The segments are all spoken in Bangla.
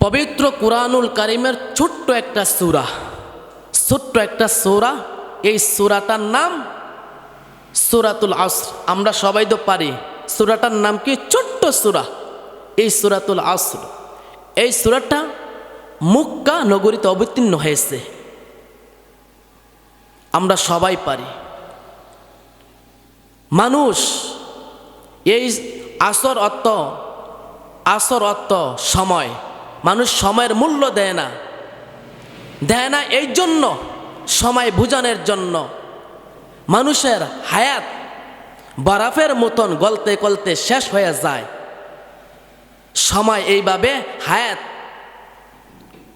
পবিত্র কুরআনুল কারিমের ছোট্ট একটা সূরা। ছোট্ট একটা সূরা। এই সূরাটার নাম সূরাতুল আসর। আমরা সবাই তো পারি। সূরাটার নাম কি? ছোট্ট সূরা। এই সূরাতুল আসর। এই সূরাটা মুক্কা নগরীতে অবতীর্ণ হয়েছে। আমরা সবাই পারি। মানুষ এই আসর অর্থ আসর অর্থ সময়। মানুষ সময়ের মূল্য দেয় না। দেয় না এই জন্য, সময় বুঝানোর জন্য। মানুষের হায়াত বরফের মতন গলতে গলতে শেষ হয়ে যায়। সময় এইভাবে হায়াত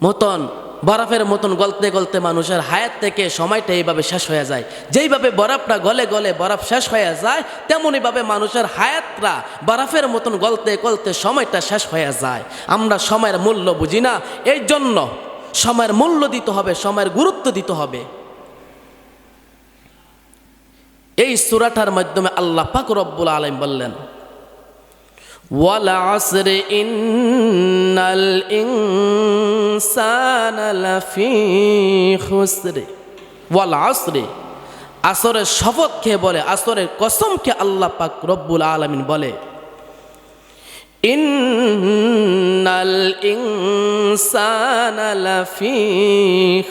মতন বরফের মতন গলতে গলতে মানুষের হায়াত থেকে সময়টা এইভাবে শেষ হয়ে যায়। যেইভাবে বরফটা গলে গলে বরফ শেষ হয়ে যায় তেমনইভাবে মানুষের হায়াতরা বরফের মতন গলতে গলতে সময়টা শেষ হয়ে যায়। আমরা সময়ের মূল্য বুঝি না এই জন্য সময়ের মূল্য দিতে হবে, সময়ের গুরুত্ব দিতে হবে। এই সুরাটার মাধ্যমে আল্লাহ পাক রব্বুল আলম বললেন والعصر إن الإنسان لفي خسر والعصر আসরের শপথ খেয়ে বলে আসরের কসম খেয়ে আল্লাহ পাক রব্বুল আলমিন বলে ইন্নাল ইনসানা লাফি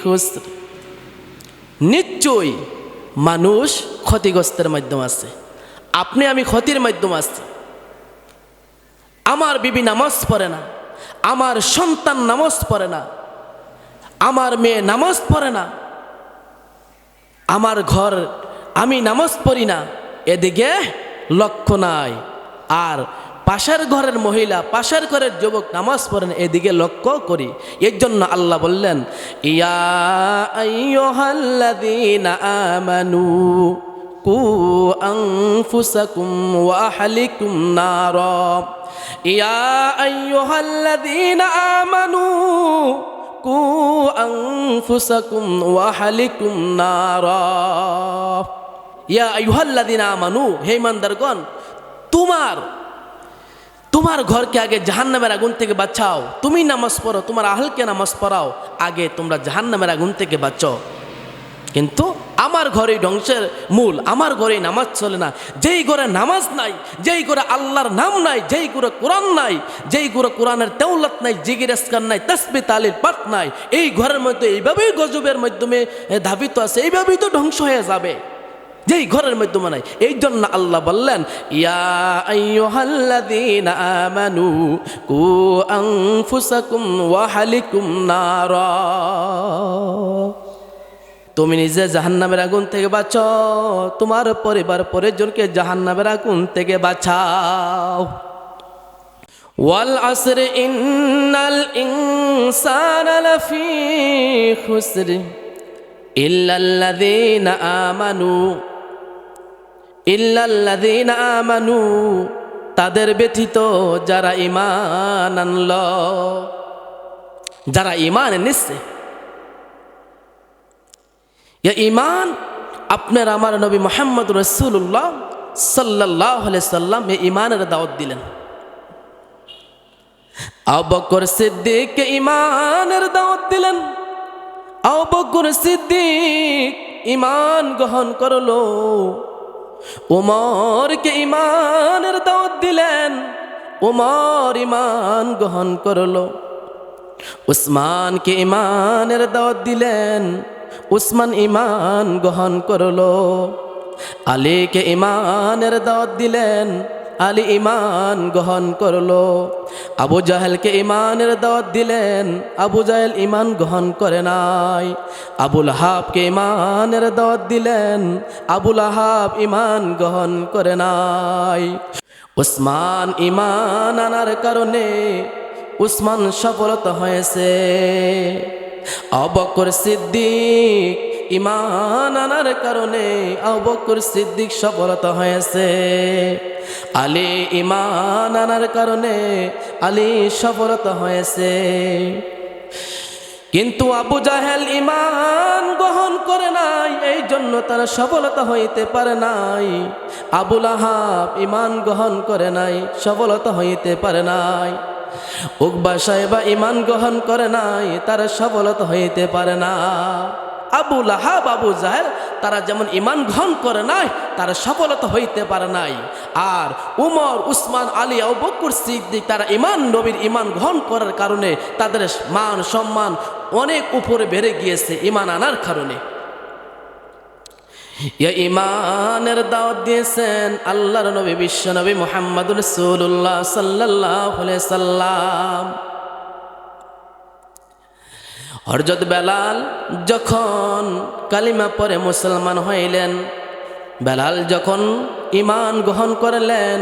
খুসর নিশ্চয়ই মানুষ ক্ষতিগ্রস্তের মাধ্যমে আছে আপনি আমি ক্ষতির মাধ্যমে আছি আমার বিবি নামাজ পড়ে না, আমার সন্তান নামাজ পড়ে না, আমার মেয়ে নামাজ পড়ে না, আমার ঘর আমি নামাজ পড়ি না, এদিকে লক্ষ্য নাই। আর পাশের ঘরের মহিলা, পাশের ঘরের যুবক নামাজ পড়েন এদিকে লক্ষ্য করি। এর জন্য আল্লাহ বললেন, ইয়া আমানু। কু আনফুসাকুম ওয়া আহলিকুম নারা ইয়া আইয়ুহাল্লাযীনা আমানু কু ওয়া আহলিকুম নারা ইয়া আইয়ুহাল্লাযীনা আমানু হে ইমানদারগণ, তোমার তোমার ঘরকে আগে জাহান্নামের আগুন থেকে বাঁচাও। তুমি নামাজ পড়ো, তোমার আহলকে নামাজ পড়াও। আগে তোমরা জাহান্নামের আগুন থেকে বাঁচো। কিন্তু আমার ঘরে ধ্বংসের মূল, আমার ঘরে নামাজ চলে না। যেই ঘরে নামাজ নাই, যেই ঘরে আল্লাহর নাম নাই, যেই ঘরে কোরআন নাই, যেই ঘরে কোরআনের তেউলত নাই জিগির এসকার নাই, তসবি তালির পাঠ নাই, এই ঘরের মধ্যে এইভাবেই গজবের মাধ্যমে ধাবিত আছে, এইভাবেই তো ধ্বংস হয়ে যাবে। যেই ঘরের মাধ্যমে নাই। এই জন্য আল্লাহ বললেন, ইয়া আমানু কু আনফুসাকুম ওয়া আহলিকুম নারা। তুমি নিজে জাহান্নামের আগুন থেকে বাঁচো তোমার পরিবার পরিজনকে জাহান্নামের আগুন থেকে বাঁচাও। ওয়াল আসর ইন্নাল ইনসানা লাফি খুসর ইল্লাল্লাযীনা আমানু। ইল্লাল্লাযীনা আমানু, তাদের ব্যথিত যারা ঈমান আনল, যারা ঈমান এনেছে ইমান আপনার আমার নবী মোহাম্মদ রসুল্লাহ সাল্লাহ সাল্লাম এ ইমানের দাওয়াত দিলেন। আবকর সিদ্দিক ইমানের দাওয়াত দিলেন। আবকর সিদ্দিক ইমান গ্রহণ করল। উমরকে ইমানের দাওয়াত দিলেন। উমর ইমান গ্রহণ করল। উসমানকে ইমানের দাওয়াত দিলেন। উসমান ইমান গ্রহণ করল। আলীকে ইমানের দাওয়াত দিলেন, আলী ইমান গ্রহণ করল। আবু জাহেলকে ইমানের দাওয়াত দিলেন, আবু জাহেল ইমান গ্রহণ করে নাই। আবুল হাবকে ইমানের দাওয়াত দিলেন, আবুল হাব ইমান গ্রহণ করে নাই। উসমান ইমান আনার কারণে উসমান সফলতা হয়েছে। অবকর সিদ্দিক ইমান আনার কারণে অবকর সিদ্দিক সফলতা হয়েছে। আলী ইমান আনার কারণে আলী সফলতা হয়েছে। কিন্তু আবু জাহেল ইমান গ্রহণ করে নাই, এই জন্য তারা সফলতা হইতে পারে নাই। আবুল আহাব ইমান গ্রহণ করে নাই, সফলতা হইতে পারে নাই। উকবা সাহেবা ইমান গ্রহণ করে নাই, তারা সফলতা হইতে পারে না। আবু লাহাব, আবু জাহের তারা যেমন ইমান গ্রহণ করে নাই, তারা সফলতা হইতে পারে নাই। আর উমর, উসমান, আলী আবুকুর সিদ্দিক, তারা ইমান নবীর ইমান গ্রহণ করার কারণে তাদের মান, সম্মান অনেক উপরে বেড়ে গিয়েছে ইমান আনার কারণে। ইমানের দাওয়াত দিয়েছেন আল্লাহর নবী, বিশ্ব নবী মোহাম্মদ রসুল্লাহ সাল্লাহ সাল্লাম। হরজত বেলাল যখন কালিমা পরে মুসলমান হইলেন, বেলাল যখন ইমান গ্রহণ করলেন,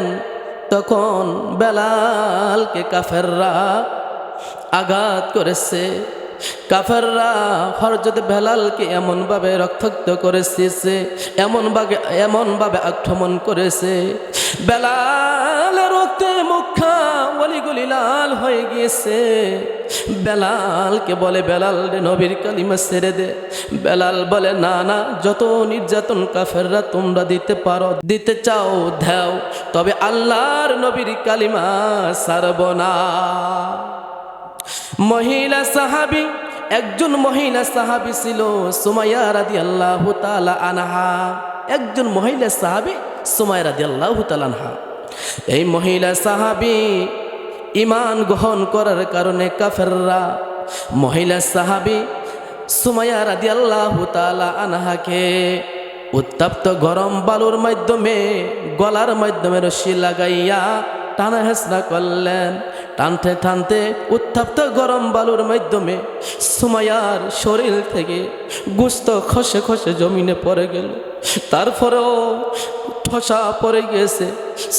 তখন বেলালকে কাফেররা আঘাত করেছে। কাফেররা হরজত বেলালকে এমনভাবে রক্তাক্ত করেছে এমনভাবে এমনভাবে আক্রমণ করেছে। বেলাল রক্তে মুখা অলিগুলি লাল হয়ে গিয়েছে। বেলালকে বলে, বেলাল রে নবীর কালিমা ছেড়ে দে। বেলাল বলে, না না, যত নির্যাতন কাফেররা তোমরা দিতে পারো, দিতে চাও দেও তবে আল্লাহর নবীর কালিমা সারব না। মহিলা সাহাবি, একজন মহিলা সাহাবি ছিল সুমাইয়া রাদি আল্লাহ আনহা। একজন মহিলা সাহাবি সুমাইয়া রাদি আল্লাহ আনহা। এই মহিলা সাহাবি ইমান গ্রহণ করার কারণে কাফেররা মহিলা সাহাবি সুমাইয়া রাদি আল্লাহ আনহাকে উত্তপ্ত গরম বালুর মাধ্যমে, গলার মাধ্যমে রশি লাগাইয়া টানা হেসনা করলেন। টানতে টানতে উত্তপ্ত গরম বালুর মাধ্যমে সুমায়ার শরীর থেকে গুস্ত খসে খসে জমিনে পড়ে গেল। তারপরেও ঠসা পড়ে গেছে।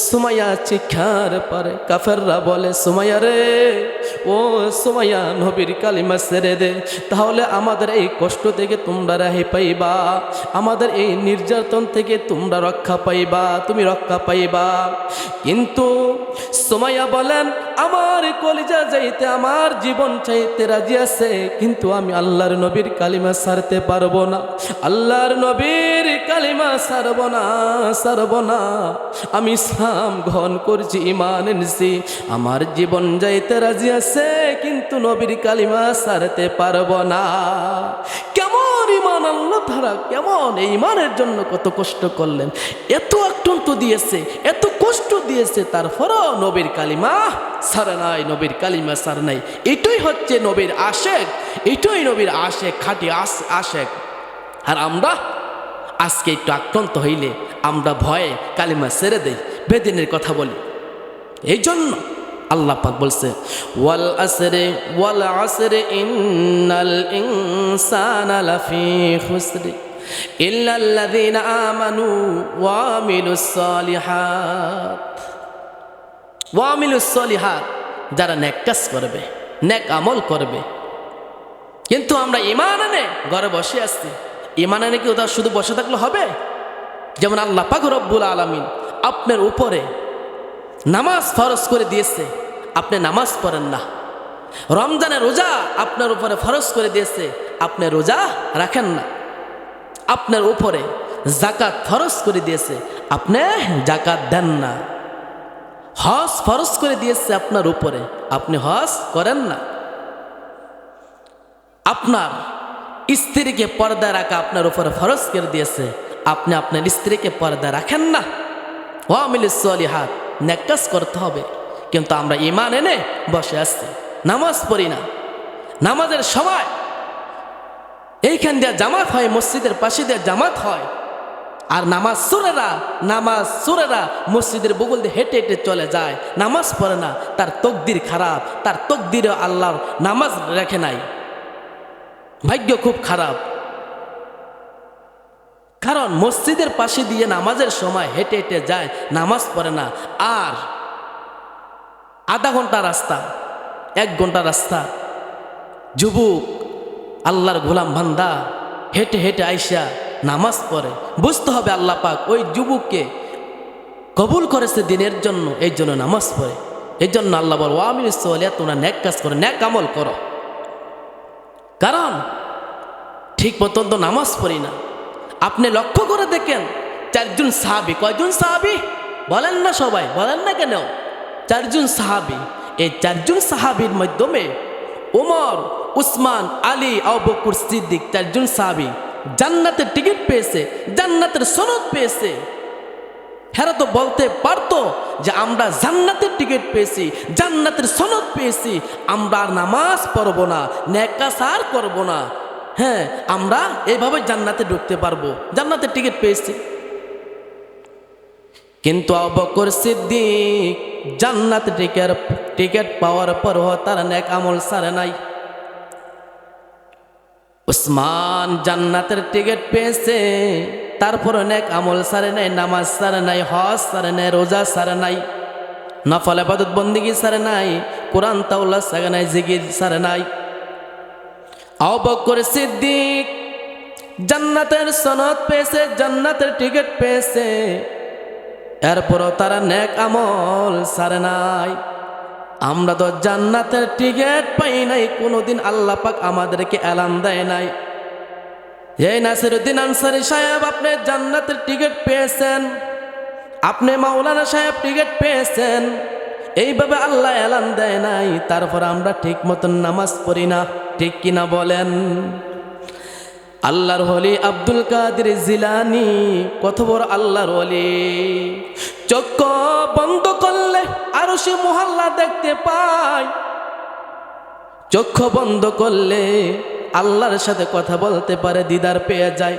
সুমাইয়া চিক্ষার পারে কাফেররা বলে সুমায়া রে ও সুমাইয়া, নবীর কালিমা ছেড়ে দে। তাহলে আমাদের এই কষ্ট থেকে তোমরা রেহাই পাইবা। আমাদের এই নির্যাতন থেকে তোমরা রক্ষা পাইবা, তুমি রক্ষা পাইবা। কিন্তু সোমাইয়া বলেন, আমার কলিজা যাইতে, আমার জীবন চাইতে রাজি আছে, কিন্তু আমি আল্লাহর নবীর কালিমা সারতে পারব না। আল্লাহর নবীর কালিমা সারব না সারব না। আমি ইসলাম গ্রহণ করছি, ইমান এনেছি। আমার জীবন যাইতে রাজি আছে কিন্তু নবীর কালিমা সারতে পারব না। কেমন ইমান আল্লাহ, তারা কেমন এই ইমানের জন্য কত কষ্ট করলেন। এত আক্রান্ত দিয়েছে, এত কষ্ট দিয়েছে, তারপরও নবীর কালিমা সারে নাই, নবীর কালিমা সার নাই। এটাই হচ্ছে নবীর আশেক, এটাই নবীর আশেক, খাঁটি আশ আশেক। আর আমরা আজকে একটু আক্রান্ত হইলে আমরা ভয়ে কালিমা সেরে দেই, বেদিনের কথা বলি। এই জন্য আল্লাহ পাক বলছে, ওয়াল আসরে ওয়াল আসরে ইন্নাল ইনসানা লাফি খুসরি ইল্লাল্লাযীনা আমানু ওয়া আমিলুস সালিহাত। ওয়া আমিলুস সালিহাত, যারা নেক কাজ করবে, নেক আমল করবে। কিন্তু আমরা ইমান আনে, ঘরে বসে আসছি ইমান আনে কি ওটা শুধু বসে থাকলে হবে? যেমন আল্লাহ পাক রব্বুল আলমিন আপনার উপরে নামাজ ফরজ করে দিয়েছে। নামাজ পড়েন না। রমজানের রোজা আপনার উপরে ফরজ করে দিয়েছে, আপনি রোজা রাখেন না। আপনার উপরে জাকাত ফরজ করে দিয়েছে, আপনি জাকাত দেন না। হজ ফরজ করে দিয়েছে আপনার উপরে, আপনি হজ করেন না। আপনার স্ত্রীকে পর্দা রাখা আপনার উপরে ফরজ করে দিয়েছে, আপনি আপনার স্ত্রীকে পর্দা রাখেন না। ও আমিল হাত নেকাজ করতে হবে। কিন্তু আমরা ইমান এনে বসে আসছি নামাজ পড়ি না। নামাজের সময় এইখান দিয়ে জামাত হয়, মসজিদের পাশে দিয়ে জামাত হয়। আর নামাজ সুরেরা নামাজ সুরেরা মসজিদের বগুল দিয়ে হেঁটে হেঁটে চলে যায়। নামাজ পড়ে না, তার তকদির খারাপ, তার তকদিরে আল্লাহর নামাজ রেখে নাই। ভাগ্য খুব খারাপ। কারণ মসজিদের পাশে দিয়ে নামাজের সময় হেঁটে হেঁটে যায়, নামাজ পড়ে না। আর আধা ঘণ্টা রাস্তা, এক ঘণ্টা রাস্তা। যুবক, আল্লাহর গোলাম ভান্দা হেঁটে হেঁটে আইসা নামাজ পড়ে। বুঝতে হবে আল্লাহ পাক ওই যুবককে কবুল করেছে দিনের জন্য, এই জন্য নামাজ পড়ে। এই জন্য আল্লাহ বল ওয়ামিন সোয়ালিয়া তোমরা ন্যাক কাজ করো, ন্যাক আমল করো। কারণ, ঠিক মতন তো নামাজ পড়ি না। আপনি লক্ষ্য করে দেখেন, চারজন সাহাবি, কয়জন সাহাবি? বলেন না সবাই, বলেন না কেন? চারজন সাহাবি। এই চারজন সাহাবির মাধ্যমে ওমর উসমান, আলী আবকুর সিদ্দিক চারজন সাহাবি জান্নাতের টিকিট পেয়েছে, জান্নাতের সনদ পেয়েছে। হেরা তো বলতে পারতো যে আমরা জান্নাতের টিকিট পেয়েছি, জান্নাতের সনদ পেয়েছি, আমরা নামাজ পড়ব না নেকাসার করব না। হ্যাঁ আমরা এইভাবে জান্নাতে ঢুকতে পারব, জান্নাতের টিকিট পেয়েছি। কিন্তু অবকর সিদ্দিক জান্নাত টিকেট টিকিট পাওয়ার পরও তার নেক আমল সারে নাই। উসমান জান্নাতের টিকিট পেয়েছে, তারপর অনেক আমল সারে নাই, নামাজ সারে নাই, হজ সারে নাই, রোজা সারে নাই, নফল আবাদত বন্দিগি সারে নাই, কোরআন তাউল্লা সারে নাই জিগির সারে নাই। অবকর সিদ্দিক জান্নাতের সনদ পেয়েছে, জান্নাতের টিকিট পেয়েছে এরপরও তারা নেক আমল সারে নাই। আমরা তো জান্নাতের টিকিট পাই নাই, কোনোদিন আল্লাহ পাক আমাদেরকে এলান দেয় নাই। এই নাসিরুদ্দিন আনসারি সাহেব, আপনি জান্নাতের টিকিট পেয়েছেন। আপনি মাওলানা সাহেব টিকিট পেয়েছেন। এইভাবে আল্লাহ এলান দেয় নাই, তারপর আমরা ঠিক মতন নামাজ পড়ি না, ঠিক কিনা বলেন? আল্লাহর হলি আব্দুল কাদের জিলানি কত বড় আল্লাহর হলি। চক্ষ বন্ধ করলে আরও সে মহল্লা দেখতে পায় চক্ষ বন্ধ করলে আল্লাহর সাথে কথা বলতে পারে, দিদার পেয়ে যায়।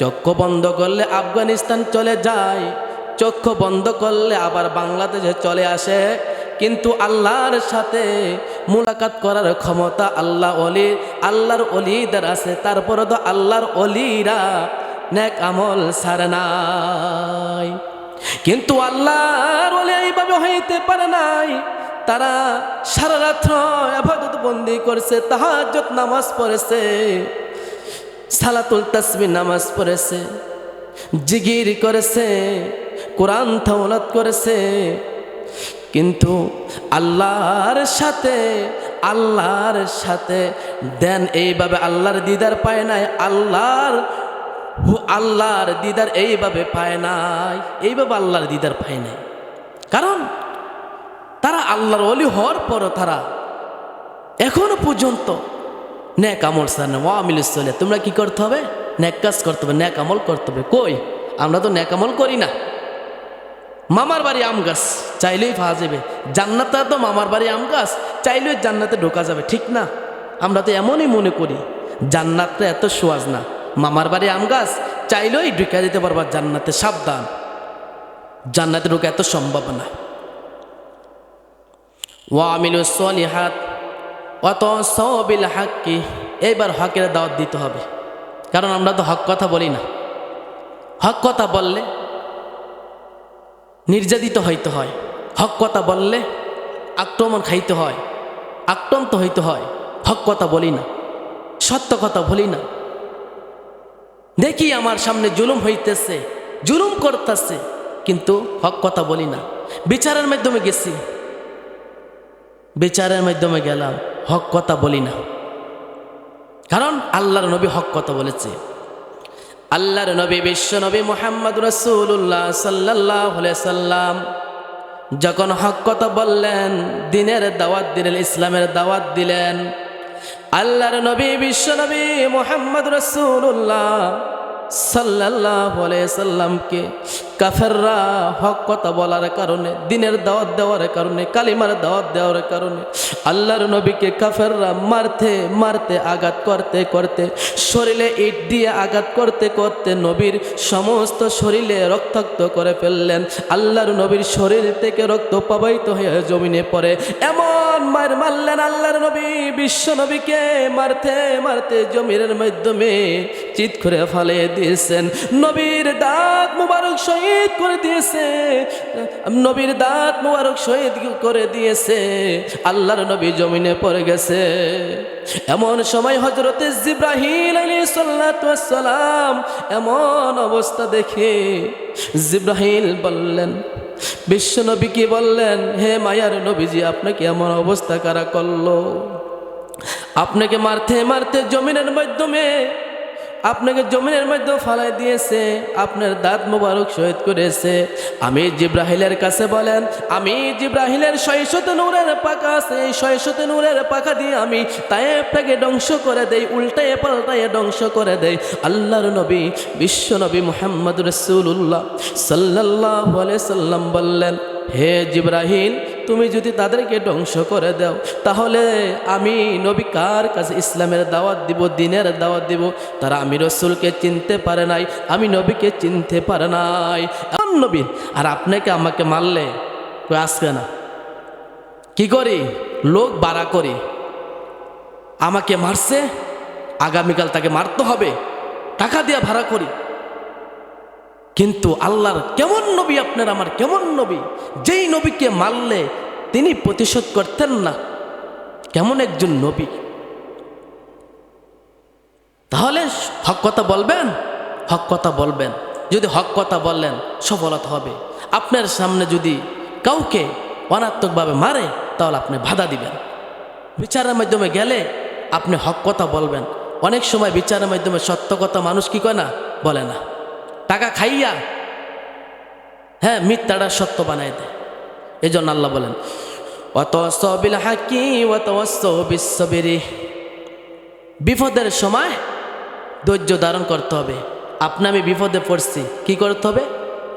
চক্ষ বন্ধ করলে আফগানিস্তান চলে যায়। চক্ষ বন্ধ করলে আবার বাংলাদেশে চলে আসে। কিন্তু আল্লাহর সাথে মোলাকাত করার ক্ষমতা আল্লাহ অলি, আল্লাহর অলিদের আছে। তারপরে তো আল্লাহর অলিরা নেক আমল সারে নাই। কিন্তু আল্লাহর অলি এইভাবে হইতে পারে নাই। তারা সারা রাত্র আবাদত বন্দি করছে তাহাজ্জত নামাজ পড়েছে, সালাতুল তাসবি নামাজ পড়েছে জিগির করেছে, কোরআন থাওলাত করেছে কিন্তু আল্লাহর সাথে আল্লাহর সাথে, দেন এইভাবে আল্লাহর দিদার পায় নাই, আল্লাহর আল্লাহর দিদার এইভাবে পায় নাই, এইভাবে আল্লাহর দিদার পায় নাই। কারণ তারা আল্লাহর অলি হওয়ার পরও তারা এখনও পর্যন্ত ন্যাক আমল না। ওয়ামিল তোমরা কি করতে হবে? ন্যাক কাজ করতে হবে, ন্যাক আমল করতে হবে। কই? আমরা তো ন্যাক আমল করি না। মামার বাড়ি আম গাছ, চাইলেই পাওয়া যাবে। জান্নাতটা তো মামার বাড়ি আম গাছ, চাইলেই জান্নাতে ঢোকা যাবে, ঠিক না? আমরা তো এমনই মনে করি, জান্নাতটা এত সোয়াজ না। মামার বাড়ি আম গাছ, চাইলেই ঢুকা দিতে পারবা জান্নাতে সাবধান। জান্নাতে ঢোকা এত সম্ভব না। ওয়ামিলু সলিহাত অত সবিল হাক্কি। এইবার হকের দাওয়াত দিতে হবে। কারণ আমরা তো হক কথা বলি না। হক কথা বললে নির্যাতিত হইতে হয়। হক কথা বললে আক্রমণ খাইতে হয়। আক্রান্ত হইতে হয়। হক কথা বলি না। সত্য কথা বলি না। দেখি আমার সামনে জুলুম হইতেছে, জুলুম করতেছে, কিন্তু হক কথা বলি না। বিচারের মাধ্যমে গেছি। বিচারের মাধ্যমে গেলাম, হক কথা বলি না। কারণ আল্লাহর নবী হক কথা বলেছে। আল্লাহর নবী, বিশ্ব নবী মোহাম্মদ রসুল্লাহ সাল্লাহ সাল্লাম যখন হক কথা বললেন, দিনের দাওয়াত দিলেন, ইসলামের দাওয়াত দিলেন, আল্লাহর নবী, বিশ্ব নবী মোহাম্মদ রসুল্লাহ সাল্লাহ সাল্লামকে কাফেররা হক কথা বলার কারণে, দিনের দাওয়াত দেওয়ার কারণে, কালিমার দাওয়াত দেওয়ার কারণে, আল্লাহর নবীকে কাফেররা মারতে মারতে, আঘাত করতে করতে, শরীরে ইট দিয়ে আঘাত করতে করতে নবীর সমস্ত শরীরে রক্তাক্ত করে ফেললেন। আল্লাহর নবীর শরীর থেকে রক্ত প্রবাহিত হয়ে জমিনে পড়ে। এমন মার মারলেন আল্লাহর নবী, বিশ্ব নবীকে মারতে মারতে জমিনের মাধ্যমে চিৎ করে ফালে দিয়েছেন। নবীর দাঁত মুবারক শহীদ করে দিয়েছে। নবীর দাঁত মুবারক শহীদ করে দিয়েছে। আল্লাহর নবী জমিনে পড়ে গেছে। এমন সময় হজরতে জিব্রাহিল আলী সাল্লাম এমন অবস্থা দেখে জিব্রাহিল বললেন, বিশ্ব নবী কি বললেন? হে মায়ার নবীজি আপনাকে এমন অবস্থা কারা করল? আপনাকে মারতে মারতে জমিনের মাধ্যমে আপনাকে জমিনের মধ্যে ফালাই দিয়েছে, আপনার দাঁত মোবারক শহীদ করেছে। আমি জিব্রাহিলের কাছে বলেন, আমি জিব্রাহিলের শৈশত নূরের পাকা আছে শৈশত নূরের পাকা দিয়ে আমি তাই আপনাকে ধ্বংস করে দেই, উল্টায় পাল্টায় ধ্বংস করে দেই। আল্লাহর নবী, বিশ্ব নবী মোহাম্মদ রসুল্লাহ সাল্লাহ সাল্লাম বললেন, হে জিব্রাহিল তুমি যদি তাদেরকে ধ্বংস করে দাও, তাহলে আমি নবী কার কাছে ইসলামের দাওয়াত দিব, দিনের দাওয়াত দিব? তারা আমি রসুলকে চিনতে পারে নাই, আমি নবীকে চিনতে পারে নাই। এমন নবী, আর আপনাকে আমাকে মারলে কই আসবে না? কি করি? লোক বাড়া করি। আমাকে মারছে, আগামীকাল তাকে মারতে হবে। টাকা দিয়ে ভাড়া করি। কিন্তু আল্লাহর কেমন নবী আপনার, আমার কেমন নবী? যেই নবীকে মারলে তিনি প্রতিশোধ করতেন না। কেমন একজন নবী? তাহলে হক কথা বলবেন? হক কথা বলবেন। যদি হক কথা বললেন, সফলতা হবে। আপনার সামনে যদি কাউকে অনাত্মকভাবে মারে, তাহলে আপনি বাধা দিবেন। বিচারের মাধ্যমে গেলে আপনি হক কথা বলবেন। অনেক সময় বিচারের মাধ্যমে সত্য কথা মানুষ কি কয় না? বলে না। টাকা খাইয়া হ্যাঁ মিথ্যাটা সত্য বানাই দেয়। এই জন্য আল্লাহ বলেন অত বিল হাকি অত বিশ্ববেরি বিপদের সময় ধৈর্য ধারণ করতে হবে। আপনি, আমি বিপদে পড়ছি, কি করতে হবে?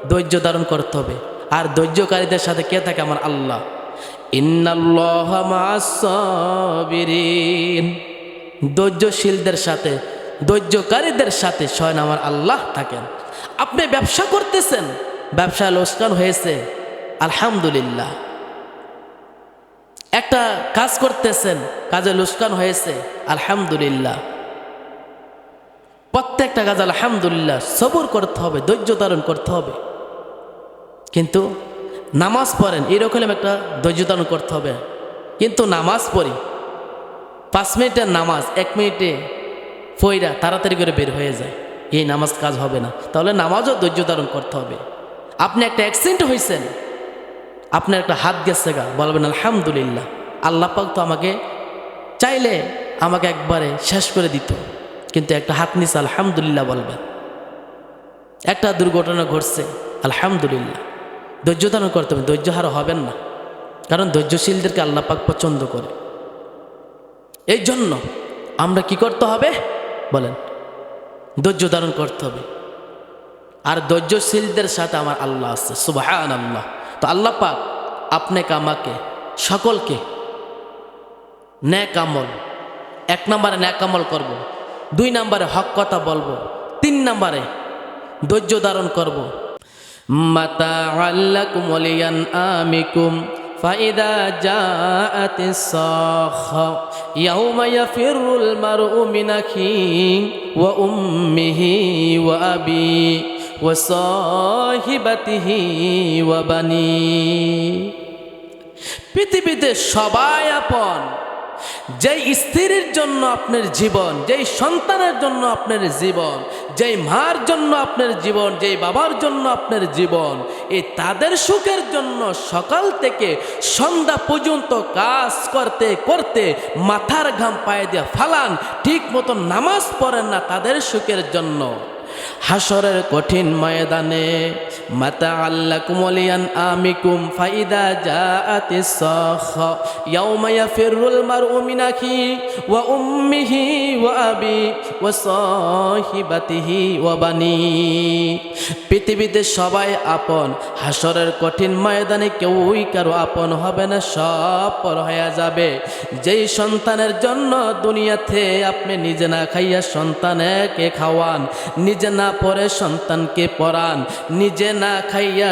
ধৈর্য ধারণ করতে হবে। আর ধৈর্যকারীদের সাথে কে থাকে? আমার আল্লাহ। ধৈর্যশীলদের সাথে, ধৈর্যকারীদের সাথে স্বয়ং আমার আল্লাহ থাকেন। আপনি ব্যবসা করতেছেন। ব্যবসায় লোকসান হয়েছে। আলহামদুলিল্লাহ। একটা কাজ করতেছেন, কাজে লোকসান হয়েছে। আলহামদুলিল্লাহ। প্রত্যেকটা কাজ আলহামদুলিল্লাহ। সবর করতে হবে, ধৈর্য ধারণ করতে হবে। কিন্তু নামাজ পড়েন, এরকম একটা ধৈর্য ধারণ করতে হবে। কিন্তু নামাজ পড়ি। পাঁচ মিনিটের নামাজ, এক মিনিটে ফইরা তাড়াতাড়ি করে বের হয়ে যায়। এই নামাজ কাজ হবে না। তাহলে নামাজও ধৈর্য ধারণ করতে হবে। আপনি একটা অ্যাক্সিডেন্ট হয়েছেন আপনার একটা হাত গেছে গা। বলবেন, আলহামদুলিল্লাহ, আল্লাহ পাক তো আমাকে চাইলে আমাকে একবারে শেষ করে দিত। কিন্তু একটা হাত নিচে আলহামদুলিল্লাহ বলবেন। একটা দুর্ঘটনা ঘটছে, আলহামদুলিল্লাহ ধৈর্য ধারণ করতে হবে। ধৈর্য হারা হবেন না। কারণ ধৈর্যশীলদেরকে আল্লাহ পাক পছন্দ করে। এই জন্য আমরা কি করতে হবে? বলেন ধৈর্য ধারণ করতে হবে আর ধৈর্যশীলদের সাথে আমার আল্লাহ আছে সুবাহান আল্লাহ তো আল্লাহ পাক আপনাকে, আমাকে, সকলকে ন্যাক আমল এক নম্বরে ন্যাক আমল করব। দুই নম্বরে হক কথা বলব, তিন নম্বরে ধৈর্য ধারণ করব মাতা আল্লাকুম অলিয়ান আমিকুম فإذا جاءت الصاخة يوم يفر المرء من أخيه وأمه وأبيه وصاحبته وبنيه পৃথিবীতে সবাই আপন যেই স্ত্রীর জন্য আপনার জীবন, যেই সন্তানের জন্য আপনার জীবন, যেই মার জন্য আপনার জীবন, যেই বাবার জন্য আপনার জীবন এই তাদের সুখের জন্য সকাল থেকে সন্ধ্যা পর্যন্ত কাজ করতে করতে মাথার ঘাম পায়ে দিয়ে ফালান, ঠিক মতো নামাজ পড়েন না তাদের সুখের জন্য। হাসরের কঠিন ময়দানে মাতা আল্লাহ কুমলিয়ান আমিকুম ফাইদা জাআতি সাখ, ইয়াউমা ইয়াফিরুল মারউ মিন আখি ওয়া উম্মিহি ওয়া আবি ওয়া সাহিবাতিহি ওয়া বানি। পৃথিবীতে সবাই আপন হাসরের কঠিন ময়দানে কেউই কারও আপন হবে না, সব পর হয়ে যাবে। যেই সন্তানের জন্য দুনিয়াতে আপনি নিজে না খাইয়া সন্তানকে খাওয়ান, নিজে না পরে সন্তানকে পড়ান নিজে না খাইয়া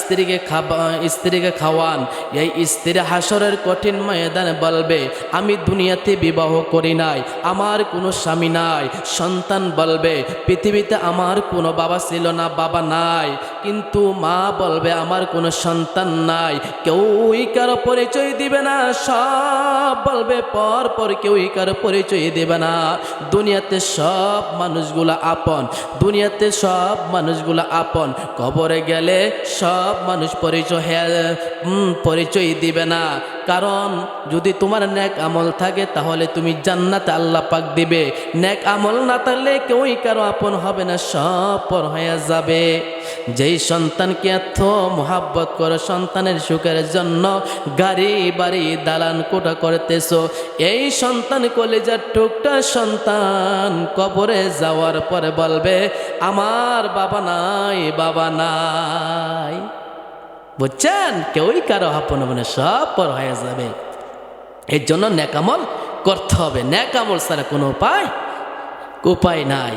স্ত্রীকে খাবা, স্ত্রীকে খাওয়ান। এই স্ত্রী হাসরের কঠিন ময়দানে বলবে, আমি দুনিয়াতে বিবাহ করি নাই, আমার কোনো স্বামী নাই। সন্তান বলবে, পৃথিবীতে আমার কোনো বাবা ছিল না, বাবা নাই। কিন্তু মা বলবে, আমার কোনো সন্তান নাই, কেউই কারও পরিচয় দিবে না। সব বলবে পর পর কেউই কারও পরিচয় দেবে না। দুনিয়াতে সব মানুষগুলো আপন। দুনিয়াতে সব মানুষগুলো আপন। কবরে গেলে সব মানুষ পরিচয় পরিচয় দিবে না। কারণ যদি তোমার ন্যাক আমল থাকে, তাহলে তুমি জান্নাতে আল্লাহ পাক দিবে। ন্যাক আমল না থাকলে কেউই কারও আপন হবে না, সব পর হয়ে যাবে। যেই সন্তানকে এত মোহাব্বত করে, সন্তানের সুখের জন্য গাড়ি, বাড়ি, দালান কোটা করতেছ, এই সন্তান কলেজার টুকটা সন্তান কবরে যাওয়ার পরে বলবে, আমার বাবা নাই বাবা নাই। বুঝছেন? কেউই কারও আপন মনে সব পর হয়ে যাবে। এর জন্য ন্যাকামল করতে হবে। ন্যাকামল ছাড়া কোনো উপায় উপায় নাই।